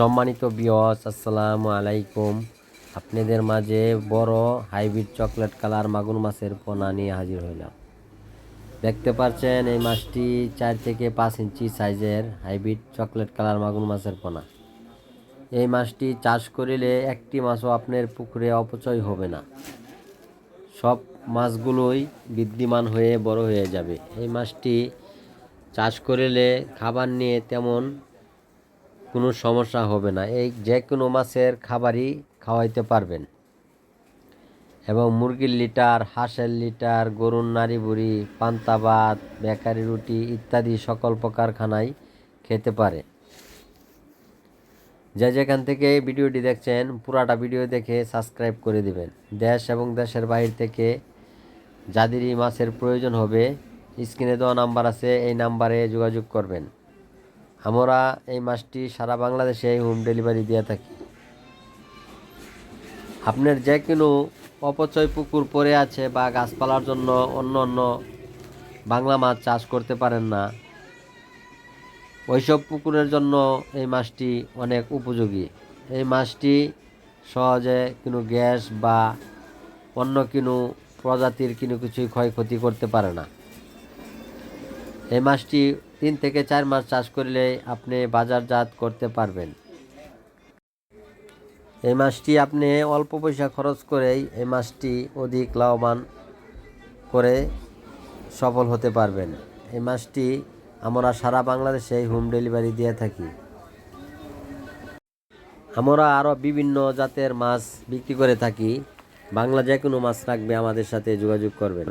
সম্মানিত বিয়স আসসালামু আলাইকুম। আপনাদের মাঝে বড় হাইব্রিড চকলেট কালার মাগুর মাছের পোনা নিয়ে হাজির হইলাম। দেখতে পাচ্ছেন এই মাছটি চার থেকে পাঁচ ইঞ্চি সাইজের হাইব্রিড চকলেট কালার মাগুর মাছের পোনা। এই মাছটি চাষ করিলে একটি মাছও আপনার পুকুরে অপচয় হবে না। সব মাছগুলোই বিদ্যমান হয়ে বড় হয়ে যাবে। এই মাছটি চাষ করিলে খাবার নিয়ে তেমন কোনো সমস্যা হবে না। এই যে কোনো মাছের খাবারই খাওয়াইতে পারবেন। এবং মুরগির লিটার, হাঁসের লিটার, গরুর নাড়ি বুড়ি, পান্তা ভাত, বেকারি রুটি ইত্যাদি সকল প্রকার খানাই খেতে পারে। যে যেখান থেকে ভিডিওটি দেখছেন, পুরাটা ভিডিও দেখে সাবস্ক্রাইব করে দিবেন। দেশ এবং দেশের বাইরে থেকে যাদেরই মাছের প্রয়োজন হবে, স্ক্রিনে দেওয়া নাম্বার আছে, এই নাম্বারে যোগাযোগ করবেন। আমরা এই মাছটি সারা বাংলাদেশে হোম ডেলিভারি দিয়ে থাকি। আপনার যে কোনো অপচয় পুকুর পড়ে আছে বা গাছপালার জন্য অন্য অন্য বাংলা মাছ চাষ করতে পারেন না, ওইসব পুকুরের জন্য এই মাছটি অনেক উপযোগী। এই মাছটি সহজে কোনো গ্যাস বা অন্য কোনো প্রজাতির কোনো কিছুই ক্ষয়ক্ষতি করতে পারে না। এই মাছটি তিন থেকে চার মাস চাষ করলে আপনি বাজারজাত করতে পারবেন। এই মাছটি আপনি অল্প পয়সা খরচ করেই এই মাছটি অধিক লাভবান করে সফল হতে পারবেন। এই মাছটি আমরা সারা বাংলাদেশে হোম ডেলিভারি দিয়ে থাকি। আমরা আরও বিভিন্ন জাতের মাছ বিক্রি করে থাকি। বাংলা যে কোনো মাছ রাখবে আমাদের সাথে যোগাযোগ করবেন।